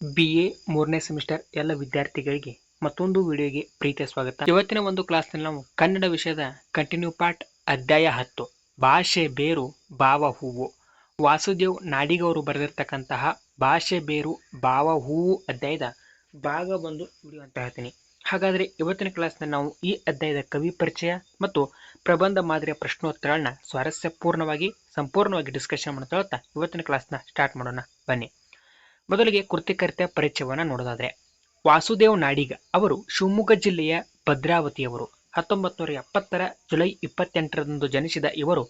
B A ಮೂರನೇ semester ಎಲ್ಲ ವಿದ್ಯಾರ್ಥಿಗಳಿಗೆ ಮತ್ತೊಂದು ವಿಡಿಯೋಗೆ ಪ್ರೀತಿಯ ಸ್ವಾಗತ. ಇವತ್ತಿನ ಒಂದು ಕ್ಲಾಸ್ನಲ್ಲಿ ನಾವು ಕನ್ನಡ ವಿಷಯದ ಕಂಟಿನ್ಯೂ ಪಾರ್ಟ್ ಅಧ್ಯಾಯ ಹತ್ತು, ಭಾಷೆ ಬೇರು ಭಾವ ಹೂವು. ವಾಸುದೇವ್ ನಾಡಿಗವರು ಬರೆದಿರ್ತಕ್ಕಂತಹ ಭಾಷೆ ಬೇರು ಭಾವ ಹೂವು ಅಧ್ಯಾಯದ ಭಾಗ ಒಂದು ವಿಡಿಯೋ ಅಂತ ಹೇಳ್ತೀನಿ. ಹಾಗಾದರೆ ಇವತ್ತಿನ ಕ್ಲಾಸ್ನಲ್ಲಿ ನಾವು ಈ ಅಧ್ಯಾಯದ ಕವಿ ಪರಿಚಯ ಮತ್ತು ಪ್ರಬಂಧ ಮಾದರಿಯ ಪ್ರಶ್ನೋತ್ತರಗಳನ್ನ ಸ್ವಾರಸ್ಯಪೂರ್ಣವಾಗಿ, ಸಂಪೂರ್ಣವಾಗಿ ಡಿಸ್ಕಷನ್ ಮಾಡ್ತಾ ಇವತ್ತಿನ ಕ್ಲಾಸ್ನ ಸ್ಟಾರ್ಟ್ ಮಾಡೋಣ. ಬನ್ನಿ. ಮೊದಲಿಗೆ ಕೃತಿಕರ್ತ ಪರಿಚಯವನ್ನು ನೋಡೋದಾದ್ರೆ ವಾಸುದೇವ್ ನಾಡಿಗ ಅವರು ಶಿವಮೊಗ್ಗ ಜಿಲ್ಲೆಯ ಭದ್ರಾವತಿಯವರು. ಹತ್ತೊಂಬತ್ತು ನೂರ ಎಪ್ಪತ್ತರ ಜುಲೈ ಇಪ್ಪತ್ತೆಂಟರಂದು ಜನಿಸಿದ ಇವರು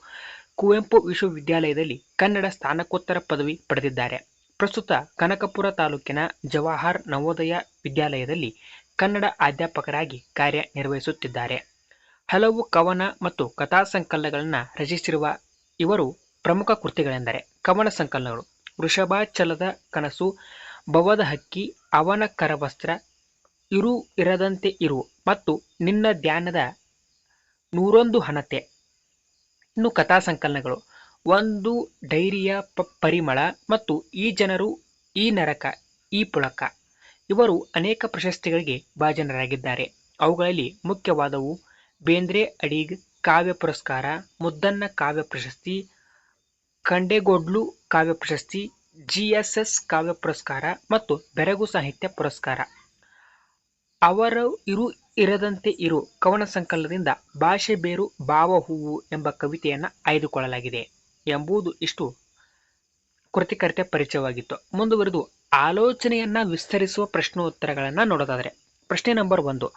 ಕುವೆಂಪು ವಿಶ್ವವಿದ್ಯಾಲಯದಲ್ಲಿ ಕನ್ನಡ ಸ್ನಾತಕೋತ್ತರ ಪದವಿ ಪಡೆದಿದ್ದಾರೆ. ಪ್ರಸ್ತುತ ಕನಕಪುರ ತಾಲೂಕಿನ ಜವಾಹರ್ ನವೋದಯ ವಿದ್ಯಾಲಯದಲ್ಲಿ ಕನ್ನಡ ಅಧ್ಯಾಪಕರಾಗಿ ಕಾರ್ಯನಿರ್ವಹಿಸುತ್ತಿದ್ದಾರೆ. ಹಲವು ಕವನ ಮತ್ತು ಕಥಾ ಸಂಕಲನಗಳನ್ನು ರಚಿಸಿರುವ ಇವರು ಪ್ರಮುಖ ಕೃತಿಗಳೆಂದರೆ ಕವನ ಸಂಕಲನಗಳು ವೃಷಭಾಚಲದ ಕನಸು, ಭವದ ಹಕ್ಕಿ, ಅವನ ಕರವಸ್ತ್ರ ಇರು ಇರದಂತೆ ಇರು ಮತ್ತು ನಿನ್ನ ಧ್ಯಾನದ ನೂರೊಂದು ಹಣತೆ. ಇನ್ನು ಕಥಾ ಸಂಕಲನಗಳು. ಒಂದು ಡೈರಿಯ ಪರಿಮಳ ಮತ್ತು ಈ ಜನರು ಈ ನರಕ, ಈ ಪುಳಕ. ಇವರು ಅನೇಕ ಪ್ರಶಸ್ತಿಗಳಿಗೆ ಭಾಜನರಾಗಿದ್ದಾರೆ. ಅವುಗಳಲ್ಲಿ ಮುಖ್ಯವಾದವು ಬೇಂದ್ರೆ ಅಡಿಗ್ ಕಾವ್ಯ ಪುರಸ್ಕಾರ, ಮುದ್ದನ್ನ ಕಾವ್ಯ ಪ್ರಶಸ್ತಿ ಖಂಡೇಗೊಡ್ಲು ಕಾವ್ಯ ಪ್ರಶಸ್ತಿ, ಜಿಎಸ್ಎಸ್ ಕಾವ್ಯ ಪುರಸ್ಕಾರ ಮತ್ತು ಬೆರಗು ಸಾಹಿತ್ಯ ಪುರಸ್ಕಾರ. ಅವರು ಇರು ಇರದಂತೆ ಇರು, ಕವನ ಸಂಕಲನದಿಂದ ಭಾಷೆ ಬೇರು ಭಾವ ಹೂವು ಎಂಬ ಕವಿತೆಯನ್ನು ಆಯ್ದುಕೊಳ್ಳಲಾಗಿದೆ ಎಂಬುದು ಇಷ್ಟು ಕೃತಿಕರ್ತೆ ಪರಿಚಯವಾಗಿತ್ತು. ಮುಂದುವರೆದು, ಆಲೋಚನೆಯನ್ನ ವಿಸ್ತರಿಸುವ ಪ್ರಶ್ನೋತ್ತರಗಳನ್ನು ನೋಡೋದಾದರೆ, ಪ್ರಶ್ನೆ ನಂಬರ್ ಒಂದು,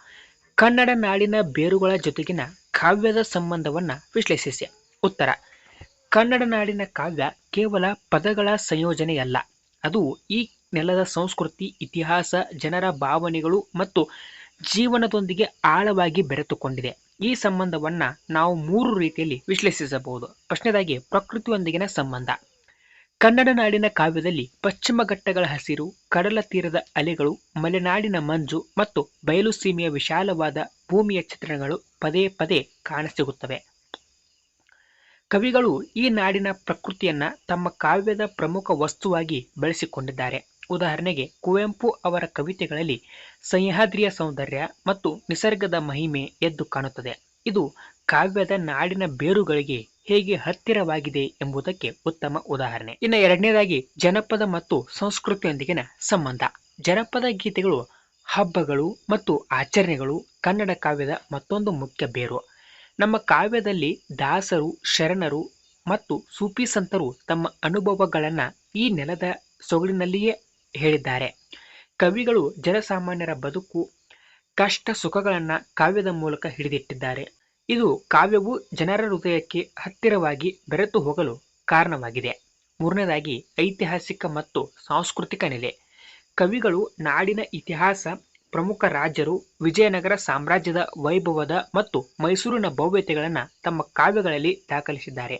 ಕನ್ನಡ ನಾಡಿನ ಬೇರುಗಳ ಜೊತೆಗಿನ ಕಾವ್ಯದ ಸಂಬಂಧವನ್ನು ವಿಶ್ಲೇಷಿಸಿ. ಉತ್ತರ ಕನ್ನಡ ನಾಡಿನ ಕಾವ್ಯ ಕೇವಲ ಪದಗಳ ಸಂಯೋಜನೆಯಲ್ಲ. ಅದು ಈ ನೆಲದ ಸಂಸ್ಕೃತಿ, ಇತಿಹಾಸ, ಜನರ ಭಾವನೆಗಳು ಮತ್ತು ಜೀವನದೊಂದಿಗೆ ಆಳವಾಗಿ ಬೆರೆತುಕೊಂಡಿದೆ. ಈ ಸಂಬಂಧವನ್ನು ನಾವು ಮೂರು ರೀತಿಯಲ್ಲಿ ವಿಶ್ಲೇಷಿಸಬಹುದು. ಪ್ರಶ್ನೆದಾಗಿ ಪ್ರಕೃತಿಯೊಂದಿಗಿನ ಸಂಬಂಧ. ಕನ್ನಡ ನಾಡಿನ ಕಾವ್ಯದಲ್ಲಿ ಪಶ್ಚಿಮ ಘಟ್ಟಗಳ ಹಸಿರು, ಕಡಲ ತೀರದ ಅಲೆಗಳು, ಮಲೆನಾಡಿನ ಮಂಜು ಮತ್ತು ಬಯಲು ಸೀಮೆಯ ವಿಶಾಲವಾದ ಭೂಮಿಯ ಚಿತ್ರಣಗಳು ಪದೇ ಪದೇ ಕಾಣಸಿಗುತ್ತವೆ. ಕವಿಗಳು ಈ ನಾಡಿನ ಪ್ರಕೃತಿಯನ್ನ ತಮ್ಮ ಕಾವ್ಯದ ಪ್ರಮುಖ ವಸ್ತುವಾಗಿ ಬೆಳೆಸಿಕೊಂಡಿದ್ದಾರೆ. ಉದಾಹರಣೆಗೆ, ಕುವೆಂಪು ಅವರ ಕವಿತೆಗಳಲ್ಲಿ ಸಹ್ಯಾದ್ರಿಯ ಸೌಂದರ್ಯ ಮತ್ತು ನಿಸರ್ಗದ ಮಹಿಮೆ ಎದ್ದು ಕಾಣುತ್ತದೆ. ಇದು ಕಾವ್ಯದ ನಾಡಿನ ಬೇರುಗಳಿಗೆ ಹೇಗೆ ಹತ್ತಿರವಾಗಿದೆ ಎಂಬುದಕ್ಕೆ ಉತ್ತಮ ಉದಾಹರಣೆ. ಇನ್ನು ಎರಡನೇದಾಗಿ, ಜನಪದ ಮತ್ತು ಸಂಸ್ಕೃತಿಯೊಂದಿಗಿನ ಸಂಬಂಧ. ಜನಪದ ಗೀತೆಗಳು ಹಬ್ಬಗಳು ಮತ್ತು ಆಚರಣೆಗಳು ಕನ್ನಡ ಕಾವ್ಯದ ಮತ್ತೊಂದು ಮುಖ್ಯ ಬೇರು. ನಮ್ಮ ಕಾವ್ಯದಲ್ಲಿ ದಾಸರು, ಶರಣರು ಮತ್ತು ಸೂಫಿ ಸಂತರು ತಮ್ಮ ಅನುಭವಗಳನ್ನು ಈ ನೆಲದ ಸೊಗಡಿನಲ್ಲಿಯೇ ಹೇಳಿದ್ದಾರೆ. ಕವಿಗಳು ಜನಸಾಮಾನ್ಯರ ಬದುಕು, ಕಷ್ಟ ಸುಖಗಳನ್ನು ಕಾವ್ಯದ ಮೂಲಕ ಹಿಡಿದಿಟ್ಟಿದ್ದಾರೆ. ಇದು ಕಾವ್ಯವು ಜನರ ಹೃದಯಕ್ಕೆ ಹತ್ತಿರವಾಗಿ ಬೆರೆತು ಹೋಗಲು ಕಾರಣವಾಗಿದೆ. ಮೂರನೇದಾಗಿ ಐತಿಹಾಸಿಕ ಮತ್ತು ಸಾಂಸ್ಕೃತಿಕ ನೆಲೆ. ಕವಿಗಳು ನಾಡಿನ ಇತಿಹಾಸ ಪ್ರಮುಖ ರಾಜರು ವಿಜಯನಗರ ಸಾಮ್ರಾಜ್ಯದ ವೈಭವದ ಮತ್ತು ಮೈಸೂರಿನ ಭವ್ಯತೆಗಳನ್ನು ತಮ್ಮ ಕಾವ್ಯಗಳಲ್ಲಿ ದಾಖಲಿಸಿದ್ದಾರೆ.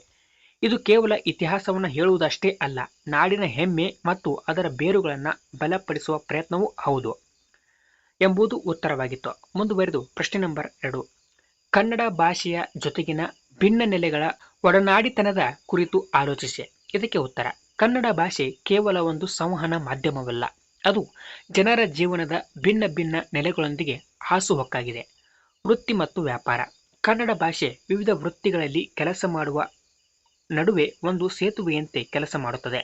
ಇದು ಕೇವಲ ಇತಿಹಾಸವನ್ನು ಹೇಳುವುದಷ್ಟೇ ಅಲ್ಲ, ನಾಡಿನ ಹೆಮ್ಮೆ ಮತ್ತು ಅದರ ಬೇರುಗಳನ್ನು ಬಲಪಡಿಸುವ ಪ್ರಯತ್ನವೂ ಹೌದು ಎಂಬುದು ಉತ್ತರವಾಗಿತ್ತು. ಮುಂದುವರೆದು ಪ್ರಶ್ನೆ ನಂಬರ್ ಎರಡು. ಕನ್ನಡ ಭಾಷೆಯ ಜೊತೆಗಿನ ಭಿನ್ನ ನೆಲೆಗಳ ಒಡನಾಡಿತನದ ಕುರಿತು ಆಲೋಚಿಸಿ. ಇದಕ್ಕೆ ಉತ್ತರ, ಕನ್ನಡ ಭಾಷೆ ಕೇವಲ ಒಂದು ಸಂವಹನ ಮಾಧ್ಯಮವಲ್ಲ ಅದು ಜನರ ಜೀವನದ ಭಿನ್ನ ಭಿನ್ನ ನೆಲೆಗಳೊಂದಿಗೆ ಹಾಸುಹೊಕ್ಕಾಗಿದೆ ವೃತ್ತಿ ಮತ್ತು ವ್ಯಾಪಾರ. ಕನ್ನಡ ಭಾಷೆ ವಿವಿಧ ವೃತ್ತಿಗಳಲ್ಲಿ ಕೆಲಸ ಮಾಡುವ ನಡುವೆ ಒಂದು ಸೇತುವೆಯಂತೆ ಕೆಲಸ ಮಾಡುತ್ತದೆ.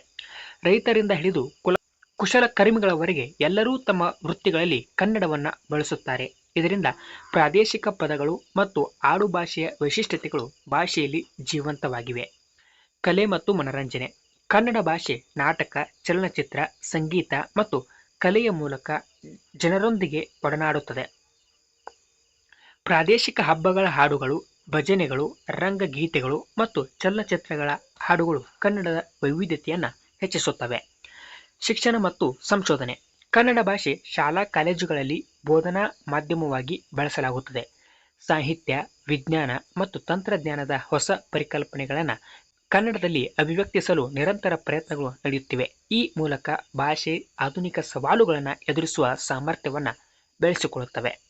ರೈತರಿಂದ ಹಿಡಿದು ಕುಲ ಕುಶಲಕರ್ಮಿಗಳವರೆಗೆ ಎಲ್ಲರೂ ತಮ್ಮ ವೃತ್ತಿಗಳಲ್ಲಿ ಕನ್ನಡವನ್ನು ಬಳಸುತ್ತಾರೆ. ಇದರಿಂದ ಪ್ರಾದೇಶಿಕ ಪದಗಳು ಮತ್ತು ಆಡುಭಾಷೆಯ ವೈಶಿಷ್ಟ್ಯತೆಗಳು ಭಾಷೆಯಲ್ಲಿ ಜೀವಂತವಾಗಿವೆ. ಕಲೆ ಮತ್ತು ಮನರಂಜನೆ. ಕನ್ನಡ ಭಾಷೆ, ನಾಟಕ, ಚಲನಚಿತ್ರ, ಸಂಗೀತ ಮತ್ತು ಕಲೆಯ ಮೂಲಕ ಜನರೊಂದಿಗೆ ಒಡನಾಡುತ್ತದೆ. ಪ್ರಾದೇಶಿಕ ಹಬ್ಬಗಳ ಹಾಡುಗಳು, ಭಜನೆಗಳು, ರಂಗಗೀತೆಗಳು ಮತ್ತು ಚಲನಚಿತ್ರಗಳ ಹಾಡುಗಳು ಕನ್ನಡದ ವೈವಿಧ್ಯತೆಯನ್ನು ಹೆಚ್ಚಿಸುತ್ತವೆ. ಶಿಕ್ಷಣ ಮತ್ತು ಸಂಶೋಧನೆ. ಕನ್ನಡ ಭಾಷೆ ಶಾಲಾ ಕಾಲೇಜುಗಳಲ್ಲಿ ಬೋಧನಾ ಮಾಧ್ಯಮವಾಗಿ ಬಳಸಲಾಗುತ್ತದೆ. ಸಾಹಿತ್ಯ, ವಿಜ್ಞಾನ ಮತ್ತು ತಂತ್ರಜ್ಞಾನದ ಹೊಸ ಪರಿಕಲ್ಪನೆಗಳನ್ನು ಕನ್ನಡದಲ್ಲಿ ಅಭಿವ್ಯಕ್ತಿಸಲು ನಿರಂತರ ಪ್ರಯತ್ನಗಳು ನಡೆಯುತ್ತಿವೆ. ಈ ಮೂಲಕ ಭಾಷೆ ಆಧುನಿಕ ಸವಾಲುಗಳನ್ನು ಎದುರಿಸುವ ಸಾಮರ್ಥ್ಯವನ್ನು ಬೆಳೆಸಿಕೊಳ್ಳುತ್ತವೆ.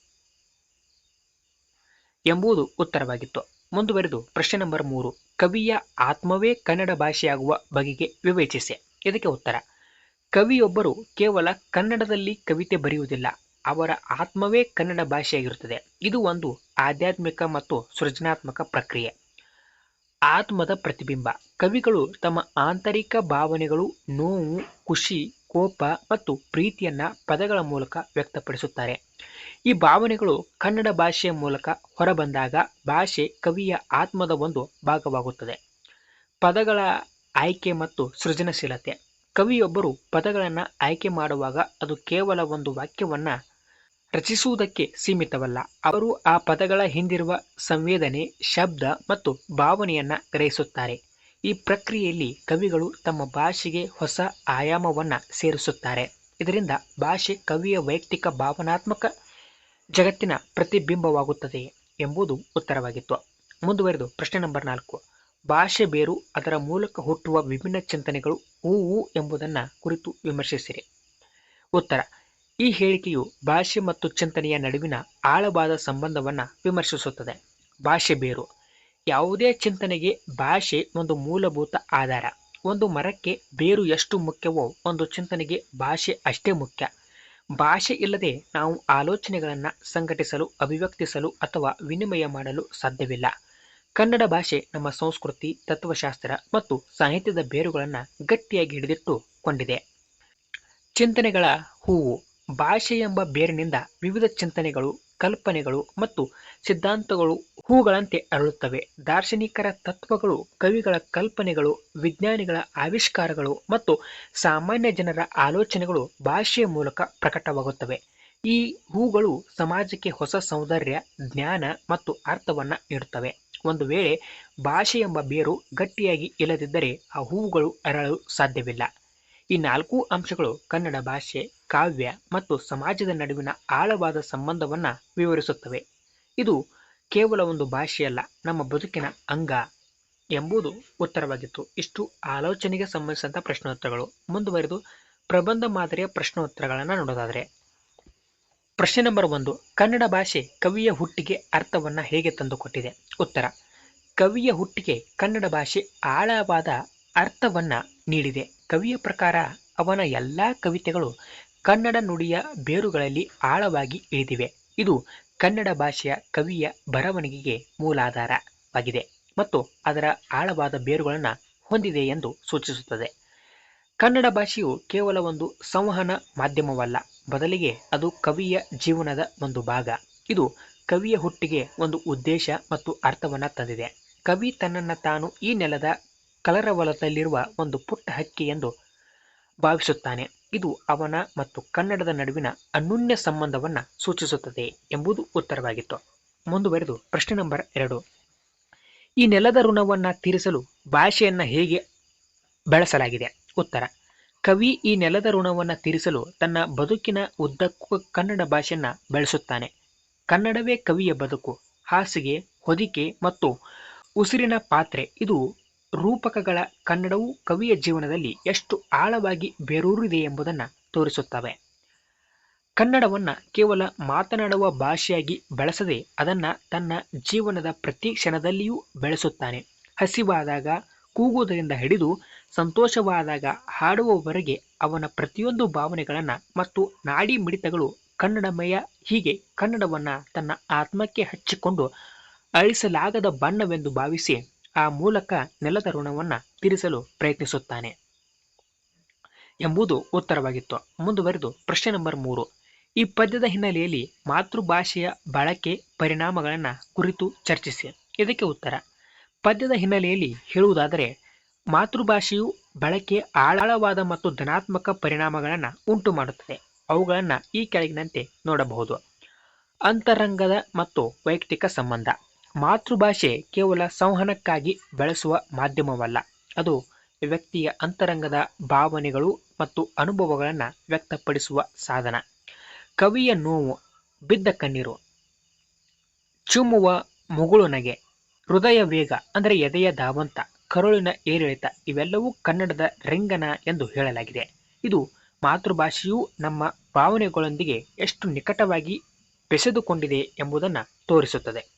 ಎಂಬುದು ಉತ್ತರವಾಗಿತ್ತು. ಮುಂದುವರೆದು ಪ್ರಶ್ನೆ ನಂಬರ್ ಮೂರು. ಕವಿಯ ಆತ್ಮವೇ ಕನ್ನಡ ಭಾಷೆಯಾಗುವ ಬಗೆಗೆ ವಿವೇಚಿಸಿ. ಇದಕ್ಕೆ ಉತ್ತರ. ಕವಿಯೊಬ್ಬರು ಕೇವಲ ಕನ್ನಡದಲ್ಲಿ ಕವಿತೆ ಬರೆಯುವುದಿಲ್ಲ. ಅವರ ಆತ್ಮವೇ ಕನ್ನಡ ಭಾಷೆಯಾಗಿರುತ್ತದೆ. ಇದು ಒಂದು ಆಧ್ಯಾತ್ಮಿಕ ಮತ್ತು ಸೃಜನಾತ್ಮಕ ಪ್ರಕ್ರಿಯೆ. ಆತ್ಮದ ಪ್ರತಿಬಿಂಬ. ಕವಿಗಳು ತಮ್ಮ ಆಂತರಿಕ ಭಾವನೆಗಳು, ನೋವು, ಖುಷಿ, ಕೋಪ ಮತ್ತು ಪ್ರೀತಿಯನ್ನ ಪದಗಳ ಮೂಲಕ ವ್ಯಕ್ತಪಡಿಸುತ್ತಾರೆ. ಈ ಭಾವನೆಗಳು ಕನ್ನಡ ಭಾಷೆಯ ಮೂಲಕ ಹೊರಬಂದಾಗ ಭಾಷೆ ಕವಿಯ ಆತ್ಮದ ಒಂದು ಭಾಗವಾಗುತ್ತದೆ. ಪದಗಳ ಆಯ್ಕೆ ಮತ್ತು ಸೃಜನಶೀಲತೆ. ಕವಿಯೊಬ್ಬರು ಪದಗಳನ್ನು ಆಯ್ಕೆ ಮಾಡುವಾಗ ಅದು ಕೇವಲ ಒಂದು ವಾಕ್ಯವನ್ನ ರಚಿಸುವುದಕ್ಕೆ ಸೀಮಿತವಲ್ಲ. ಅವರು ಆ ಪದಗಳ ಹಿಂದಿರುವ ಸಂವೇದನೆ, ಶಬ್ದ ಮತ್ತು ಭಾವನೆಯನ್ನ ಗ್ರಹಿಸುತ್ತಾರೆ. ಈ ಪ್ರಕ್ರಿಯೆಯಲ್ಲಿ ಕವಿಗಳು ತಮ್ಮ ಭಾಷೆಗೆ ಹೊಸ ಆಯಾಮವನ್ನ ಸೇರಿಸುತ್ತಾರೆ. ಇದರಿಂದ ಭಾಷೆ ಕವಿಯ ವೈಯಕ್ತಿಕ ಭಾವನಾತ್ಮಕ ಜಗತ್ತಿನ ಪ್ರತಿಬಿಂಬವಾಗುತ್ತದೆ ಎಂಬುದು ಉತ್ತರವಾಗಿತ್ತು. ಮುಂದುವರೆದು ಪ್ರಶ್ನೆ ನಂಬರ್ ನಾಲ್ಕು. ಭಾಷೆ ಬೇರು ಅದರ ಮೂಲಕ ಹುಟ್ಟುವ ವಿಭಿನ್ನ ಚಿಂತನೆಗಳು ಹೂವು ಎಂಬುದನ್ನು ಕುರಿತು ವಿಮರ್ಶಿಸಿರಿ. ಉತ್ತರ. ಈ ಹೇಳಿಕೆಯು ಭಾಷೆ ಮತ್ತು ಚಿಂತನೆಯ ನಡುವಿನ ಆಳವಾದ ಸಂಬಂಧವನ್ನು ವಿಮರ್ಶಿಸುತ್ತದೆ. ಭಾಷೆ ಬೇರು. ಯಾವುದೇ ಚಿಂತನೆಗೆ ಭಾಷೆ ಒಂದು ಮೂಲಭೂತ ಆಧಾರ. ಒಂದು ಮರಕ್ಕೆ ಬೇರು ಎಷ್ಟು ಮುಖ್ಯವೋ ಒಂದು ಚಿಂತನೆಗೆ ಭಾಷೆ ಅಷ್ಟೇ ಮುಖ್ಯ. ಭಾಷೆ ಇಲ್ಲದೆ ನಾವು ಆಲೋಚನೆಗಳನ್ನು ಸಂಘಟಿಸಲು, ಅಭಿವ್ಯಕ್ತಿಸಲು ಅಥವಾ ವಿನಿಮಯ ಮಾಡಲು ಸಾಧ್ಯವಿಲ್ಲ. ಕನ್ನಡ ಭಾಷೆ ನಮ್ಮ ಸಂಸ್ಕೃತಿ, ತತ್ವಶಾಸ್ತ್ರ ಮತ್ತು ಸಾಹಿತ್ಯದ ಬೇರುಗಳನ್ನು ಗಟ್ಟಿಯಾಗಿ ಹಿಡಿದಿಟ್ಟುಕೊಂಡಿದೆ ಚಿಂತನೆಗಳ ಹೂವು. ಭಾಷೆ ಎಂಬ ಬೇರಿನಿಂದ ವಿವಿಧ ಚಿಂತನೆಗಳು, ಕಲ್ಪನೆಗಳು ಮತ್ತು ಸಿದ್ಧಾಂತಗಳು ಹೂಗಳಂತೆ ಅರಳುತ್ತವೆ. ದಾರ್ಶನಿಕರ ತತ್ವಗಳು, ಕವಿಗಳ ಕಲ್ಪನೆಗಳು, ವಿಜ್ಞಾನಿಗಳ ಆವಿಷ್ಕಾರಗಳು ಮತ್ತು ಸಾಮಾನ್ಯ ಜನರ ಆಲೋಚನೆಗಳು ಭಾಷೆಯ ಮೂಲಕ ಪ್ರಕಟವಾಗುತ್ತವೆ. ಈ ಹೂಗಳು ಸಮಾಜಕ್ಕೆ ಹೊಸ ಸೌಂದರ್ಯ, ಜ್ಞಾನ ಮತ್ತು ಅರ್ಥವನ್ನು ನೀಡುತ್ತವೆ. ಒಂದು ವೇಳೆ ಭಾಷೆ ಎಂಬ ಬೇರು ಗಟ್ಟಿಯಾಗಿ ಇಲ್ಲದಿದ್ದರೆ ಆ ಹೂವುಗಳು ಅರಳಲು ಸಾಧ್ಯವಿಲ್ಲ. ಈ ನಾಲ್ಕು ಅಂಶಗಳು ಕನ್ನಡ ಭಾಷೆ ಕಾವ್ಯ ಮತ್ತು ಸಮಾಜದ ನಡುವಿನ ಆಳವಾದ ಸಂಬಂಧವನ್ನ ವಿವರಿಸುತ್ತವೆ. ಇದು ಕೇವಲ ಒಂದು ಭಾಷೆಯಲ್ಲ, ನಮ್ಮ ಬದುಕಿನ ಅಂಗ ಎಂಬುದು ಉತ್ತರವಾಗಿತ್ತು. ಇಷ್ಟು ಆಲೋಚನೆಗೆ ಸಂಬಂಧಿಸಿದಂಥ ಪ್ರಶ್ನೋತ್ತರಗಳು. ಮುಂದುವರೆದು ಪ್ರಬಂಧ ಮಾದರಿಯ ಪ್ರಶ್ನೋತ್ತರಗಳನ್ನು ನೋಡೋದಾದರೆ, ಪ್ರಶ್ನೆ ನಂಬರ್ ಒಂದು, ಕನ್ನಡ ಭಾಷೆ ಕವಿಯ ಹುಟ್ಟಿಗೆ ಅರ್ಥವನ್ನ ಹೇಗೆ ತಂದುಕೊಟ್ಟಿದೆ? ಉತ್ತರ, ಕವಿಯ ಹುಟ್ಟಿಗೆ ಕನ್ನಡ ಭಾಷೆ ಆಳವಾದ ಅರ್ಥವನ್ನ ನೀಡಿದೆ. ಕವಿಯ ಪ್ರಕಾರ ಅವನ ಎಲ್ಲ ಕವಿತೆಗಳು ಕನ್ನಡ ನುಡಿಯ ಬೇರುಗಳಲ್ಲಿ ಆಳವಾಗಿ ಇಳಿದಿವೆ. ಇದು ಕನ್ನಡ ಭಾಷೆಯ ಕವಿಯ ಬರವಣಿಗೆಗೆ ಮೂಲಾಧಾರವಾಗಿದೆ ಮತ್ತು ಅದರ ಆಳವಾದ ಬೇರುಗಳನ್ನು ಹೊಂದಿದೆ ಎಂದು ಸೂಚಿಸುತ್ತದೆ. ಕನ್ನಡ ಭಾಷೆಯು ಕೇವಲ ಒಂದು ಸಂವಹನ ಮಾಧ್ಯಮವಲ್ಲ, ಬದಲಿಗೆ ಅದು ಕವಿಯ ಜೀವನದ ಒಂದು ಭಾಗ. ಇದು ಕವಿಯ ಹುಟ್ಟಿಗೆ ಒಂದು ಉದ್ದೇಶ ಮತ್ತು ಅರ್ಥವನ್ನು ತಂದಿದೆ. ಕವಿ ತನ್ನನ್ನು ತಾನು ಈ ನೆಲದ ಕಲರವಲದಲ್ಲಿರುವ ಒಂದು ಪುಟ್ಟ ಹಕ್ಕಿ ಎಂದು ಭಾವಿಸುತ್ತಾನೆ. ಇದು ಅವನ ಮತ್ತು ಕನ್ನಡದ ನಡುವಿನ ಅನ್ಯೋನ್ಯ ಸಂಬಂಧವನ್ನು ಸೂಚಿಸುತ್ತದೆ ಎಂಬುದು ಉತ್ತರವಾಗಿತ್ತು. ಮುಂದುವರೆದು ಪ್ರಶ್ನೆ ನಂಬರ್ ಎರಡು. ಈ ನೆಲದ ಋಣವನ್ನು ತೀರಿಸಲು ಭಾಷೆಯನ್ನು ಹೇಗೆ ಬಳಸಲಾಗಿದೆ? ಉತ್ತರ. ಕವಿ ಈ ನೆಲದ ಋಣವನ್ನು ತೀರಿಸಲು ತನ್ನ ಬದುಕಿನ ಉದ್ದಕ್ಕೂ ಕನ್ನಡ ಭಾಷೆಯನ್ನು ಬೆಳೆಸುತ್ತಾನೆ. ಕನ್ನಡವೇ ಕವಿಯ ಬದುಕು, ಹಾಸಿಗೆ, ಹೊದಿಕೆ ಮತ್ತು ಉಸಿರಿನ ಪಾತ್ರೆ. ಇದು ರೂಪಕಗಳ ಕನ್ನಡವು ಕವಿಯ ಜೀವನದಲ್ಲಿ ಎಷ್ಟು ಆಳವಾಗಿ ಬೇರೂರಿದೆ ಎಂಬುದನ್ನು ತೋರಿಸುತ್ತವೆ. ಕನ್ನಡವನ್ನು ಕೇವಲ ಮಾತನಾಡುವ ಭಾಷೆಯಾಗಿ ಬಳಸದೆ ಅದನ್ನ ತನ್ನ ಜೀವನದ ಪ್ರತಿ ಕ್ಷಣದಲ್ಲಿಯೂ ಬೆಳೆಸುತ್ತಾನೆ. ಹಸಿವಾದಾಗ, ಕೂಗುವುದರಿಂದ ಹಿಡಿದು ಸಂತೋಷವಾದಾಗ ಹಾಡುವವರೆಗೆ ಅವನ ಪ್ರತಿಯೊಂದು ಭಾವನೆಗಳನ್ನು ಮತ್ತು ನಾಡಿ ಮಿಡಿತಗಳು ಕನ್ನಡಮಯ ಹೀಗೆ ಕನ್ನಡವನ್ನು ತನ್ನ ಆತ್ಮಕ್ಕೆ ಹಚ್ಚಿಕೊಂಡು ಅಳಿಸಲಾಗದ ಬಣ್ಣವೆಂದು ಭಾವಿಸಿ ಆ ಮೂಲಕ ನೆಲದ ಋಣವನ್ನು ತೀರಿಸಲು ಪ್ರಯತ್ನಿಸುತ್ತಾನೆ ಎಂಬುದು ಉತ್ತರವಾಗಿತ್ತು. ಮುಂದುವರೆದು ಪ್ರಶ್ನೆ ನಂಬರ್ ಮೂರು. ಈ ಪದ್ಯದ ಹಿನ್ನೆಲೆಯಲ್ಲಿ ಮಾತೃಭಾಷೆಯ ಬಳಕೆ ಪರಿಣಾಮಗಳನ್ನು ಕುರಿತು ಚರ್ಚಿಸಿ. ಇದಕ್ಕೆ ಉತ್ತರ. ಪದ್ಯದ ಹಿನ್ನೆಲೆಯಲ್ಲಿ ಹೇಳುವುದಾದರೆ, ಮಾತೃಭಾಷೆಯು ಬಳಕೆ ಆಳವಾದ ಮತ್ತು ಧನಾತ್ಮಕ ಪರಿಣಾಮಗಳನ್ನು ಉಂಟು ಮಾಡುತ್ತದೆ ಅವುಗಳನ್ನು ಈ ಕೆಳಗಿನಂತೆ ನೋಡಬಹುದು. ಅಂತರಂಗದ ಮತ್ತು ವೈಯಕ್ತಿಕ ಸಂಬಂಧ. ಮಾತೃಭಾಷೆ ಕೇವಲ ಸಂವಹನಕ್ಕಾಗಿ ಬೆಳೆಸುವ ಮಾಧ್ಯಮವಲ್ಲ. ಅದು ವ್ಯಕ್ತಿಯ ಅಂತರಂಗದ ಭಾವನೆಗಳು ಮತ್ತು ಅನುಭವಗಳನ್ನು ವ್ಯಕ್ತಪಡಿಸುವ ಸಾಧನ. ಕವಿಯ ನೋವು ಬಿದ್ದ ಕಣ್ಣೀರು, ಚುಮ್ಮುವ ಮುಗುಳು ನಗೆ, ಹೃದಯ ವೇಗ ಅಂದರೆ ಎದೆಯ ಧಾವಂತ, ಕರುಳಿನ ಏರಿಳಿತ ಇವೆಲ್ಲವೂ ಕನ್ನಡದ ರಿಂಗನ ಎಂದು ಹೇಳಲಾಗಿದೆ. ಇದು ಮಾತೃಭಾಷೆಯು ನಮ್ಮ ಭಾವನೆಗಳೊಂದಿಗೆ ಎಷ್ಟು ನಿಕಟವಾಗಿ ಬೆಸೆದುಕೊಂಡಿದೆ ಎಂಬುದನ್ನು ತೋರಿಸುತ್ತದೆ.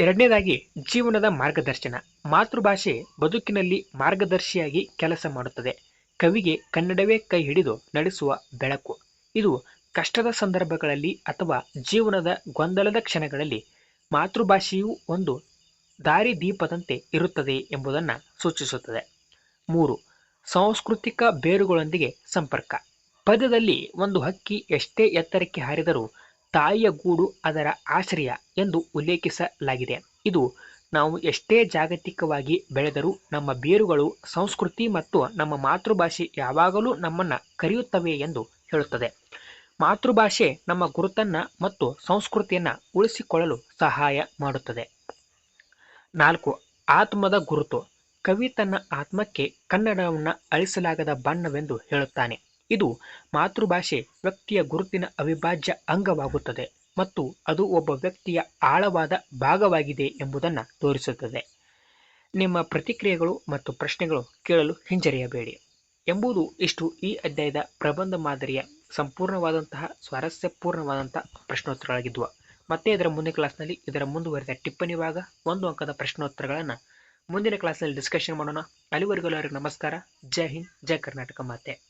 ಎರಡನೇದಾಗಿ ಜೀವನದ ಮಾರ್ಗದರ್ಶನ. ಮಾತೃಭಾಷೆ ಬದುಕಿನಲ್ಲಿ ಮಾರ್ಗದರ್ಶಿಯಾಗಿ ಕೆಲಸ ಮಾಡುತ್ತದೆ. ಕವಿಗೆ ಕನ್ನಡವೇ ಕೈ ಹಿಡಿದು ನಡೆಸುವ ಬೆಳಕು. ಇದು ಕಷ್ಟದ ಸಂದರ್ಭಗಳಲ್ಲಿ ಅಥವಾ ಜೀವನದ ಗೊಂದಲದ ಕ್ಷಣಗಳಲ್ಲಿ ಮಾತೃಭಾಷೆಯು ಒಂದು ದಾರಿದೀಪದಂತೆ ಇರುತ್ತದೆ ಎಂಬುದನ್ನು ಸೂಚಿಸುತ್ತದೆ. ಮೂರು, ಸಾಂಸ್ಕೃತಿಕ ಬೇರುಗಳೊಂದಿಗೆ ಸಂಪರ್ಕ. ಪದ್ಯದಲ್ಲಿ ಒಂದು ಹಕ್ಕಿ ಎಷ್ಟೇ ಎತ್ತರಕ್ಕೆ ಹಾರಿದರೂ ತಾಯಿಯ ಗೂಡು ಅದರ ಆಶ್ರಯ ಎಂದು ಉಲ್ಲೇಖಿಸಲಾಗಿದೆ. ಇದು ನಾವು ಎಷ್ಟೇ ಜಾಗತಿಕವಾಗಿ ಬೆಳೆದರೂ ನಮ್ಮ ಬೇರುಗಳು, ಸಂಸ್ಕೃತಿ ಮತ್ತು ನಮ್ಮ ಮಾತೃಭಾಷೆ ಯಾವಾಗಲೂ ನಮ್ಮನ್ನು ಕರೆಯುತ್ತವೆ ಎಂದು ಹೇಳುತ್ತದೆ. ಮಾತೃಭಾಷೆ ನಮ್ಮ ಗುರುತನ್ನ ಮತ್ತು ಸಂಸ್ಕೃತಿಯನ್ನು ಉಳಿಸಿಕೊಳ್ಳಲು ಸಹಾಯ ಮಾಡುತ್ತದೆ. ನಾಲ್ಕು, ಆತ್ಮದ ಗುರುತು. ಕವಿ ತನ್ನ ಆತ್ಮಕ್ಕೆ ಕನ್ನಡವನ್ನು ಅಳಿಸಲಾಗದ ಬಣ್ಣವೆಂದು ಹೇಳುತ್ತಾನೆ. ಇದು ಮಾತೃಭಾಷೆ ವ್ಯಕ್ತಿಯ ಗುರುತಿನ ಅವಿಭಾಜ್ಯ ಅಂಗವಾಗುತ್ತದೆ ಮತ್ತು ಅದು ಒಬ್ಬ ವ್ಯಕ್ತಿಯ ಆಳವಾದ ಭಾಗವಾಗಿದೆ ಎಂಬುದನ್ನು ತೋರಿಸುತ್ತದೆ. ನಿಮ್ಮ ಪ್ರತಿಕ್ರಿಯೆಗಳು ಮತ್ತು ಪ್ರಶ್ನೆಗಳು ಕೇಳಲು ಹಿಂಜರಿಯಬೇಡಿ ಎಂಬುದು ಇಷ್ಟು ಈ ಅಧ್ಯಾಯದ ಪ್ರಬಂಧ ಮಾದರಿಯ ಸಂಪೂರ್ಣವಾದಂತಹ ಸ್ವಾರಸ್ಯಪೂರ್ಣವಾದಂಥ ಪ್ರಶ್ನೋತ್ತರಗಳಾಗಿದ್ವು. ಮತ್ತೆ ಇದರ ಮುಂದಿನ ಕ್ಲಾಸ್ನಲ್ಲಿ ಇದರ ಮುಂದುವರೆದ ಟಿಪ್ಪಣಿ ಭಾಗ ಒಂದು ಅಂಕದ ಪ್ರಶ್ನೋತ್ತರಗಳನ್ನು ಮುಂದಿನ ಕ್ಲಾಸ್ನಲ್ಲಿ ಡಿಸ್ಕಷನ್ ಮಾಡೋಣ. ಅಲ್ಲಿವರೆಗೂ ಎಲ್ಲರಿಗೂ ನಮಸ್ಕಾರ. ಜೈ ಹಿಂದ್, ಜೈ ಕರ್ನಾಟಕ ಮಾತೆ.